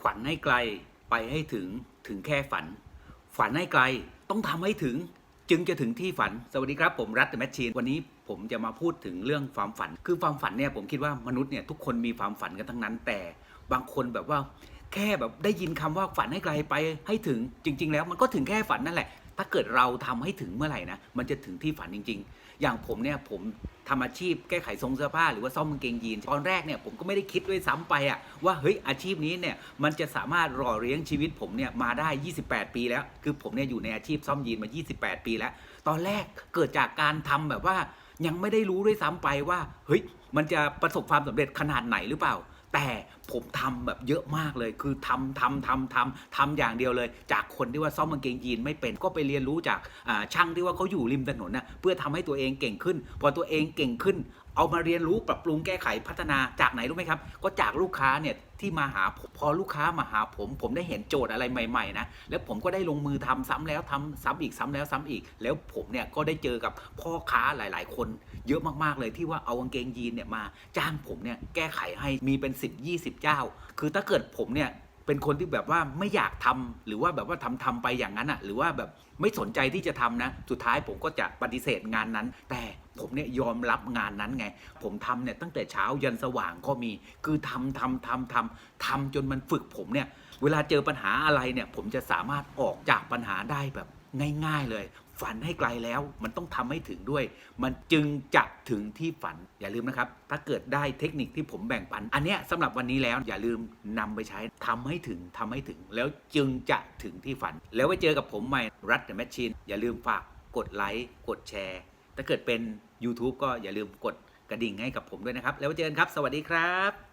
ขวัญให้ไกลไปให้ถึงถึงแค่ฝัน ฝันให้ไกลต้องทำให้ถึงจึงจะถึงที่ฝัน สวัสดีครับผมรัตแมชชีน วันนี้ผมจะมาพูดถึงเรื่องความฝัน คือความฝันเนี่ยผมคิดว่ามนุษย์เนี่ยทุกคนมีความฝันกันทั้งนั้นแต่บางคนแบบว่า แค่แบบได้ยินคำว่าฝันให้ไกลไปให้ถึงจริง ๆ แล้วมันก็ถึงแค่ฝันนั่นแหละ ถ้าเกิดเราทำให้ถึงเมื่อไหร่นะมันจะถึงที่ฝันจริง ๆ อย่างผมเนี่ยผมทำอาชีพแก้ไขทรงเสื้อผ้าหรือว่าซ่อมกางเกงยีนตอนแรกเนี่ยผมก็ไม่ได้คิดด้วยซ้ำไปอะว่าเฮ้ยอาชีพนี้เนี่ยมันจะสามารถหล่อเลี้ยงชีวิตผมเนี่ยมาได้ 28 ปีแล้ว คือผมเนี่ยอยู่ในอาชีพซ่อมยีนมา 28 ปีแล้ว ตอนแรกเกิดจากการทำแบบว่ายังไม่ได้รู้ด้วยซ้ำไปว่าเฮ้ยมันจะประสบความสำเร็จขนาดไหนหรือเปล่า แต่ผมทำแบบเยอะมากเลย คือทำทำทำทำทำอย่างเดียวเลย จากคนที่ว่าซ่อมกางเกงยีนไม่เป็นก็ไปเรียนรู้จากช่างที่ว่าเขาอยู่ริมถนนนะเพื่อทำให้ตัวเองเก่งขึ้น พอตัวเองเก่งขึ้น เอามาเรียนรู้ปรับปรุงแก้ไขพัฒนาจากไหนรู้ไหมครับ ก็จากลูกค้าเนี่ยที่มาหาพอลูกค้ามาหาผม ผมได้เห็นโจทย์อะไรใหม่ๆนะแล้วผมก็ได้ลงมือทำซ้ำแล้วทำซ้ำอีกซ้ำแล้วซ้ำอีก แล้วผมเนี่ยก็ได้เจอกับพ่อค้าหลาย ๆ คน เยอะมากๆเลยที่ว่าเอากางเกงยีนเนี่ยมาจ้างผมเนี่ยแก้ไขให้มีเป็น 10 20 เจ้า คือถ้าเกิดผมเนี่ยเป็นคนที่แบบว่าไม่อยากทำหรือว่าแบบว่าทำทำไปอย่างนั้นอะหรือว่าแบบไม่สนใจที่จะทำนะ สุดท้ายผมก็จะปฏิเสธงานนั้น แต่ ผมเนี่ยยอมรับงานนั้นไง ผมทำเนี่ยตั้งแต่เช้ายันสว่างก็มี คือทำทำทำทำทำจนมันฝึกผมเนี่ย เวลาเจอปัญหาอะไรเนี่ย ผมจะสามารถออกจากปัญหาได้แบบง่ายๆเลย ฝันให้ไกลแล้วมันต้องทำให้ถึงด้วย มันจึงจะถึงที่ฝันอย่าลืมนะครับ ถ้าเกิดได้เทคนิคที่ผมแบ่งปัน อันเนี้ยสำหรับวันนี้แล้วอย่าลืมนำไปใช้ทำให้ถึงทำให้ถึง แล้วจึงจะถึงที่ฝัน แล้วไว้เจอกับผมใหม่รัตเดอะแมชชีนอย่าลืมฝากกดไลค์กดแชร์ ถ้าเกิดเป็น YouTube ก็อย่าลืมกดกระดิ่งให้กับผมด้วยนะครับ แล้วเจอกันครับ สวัสดีครับ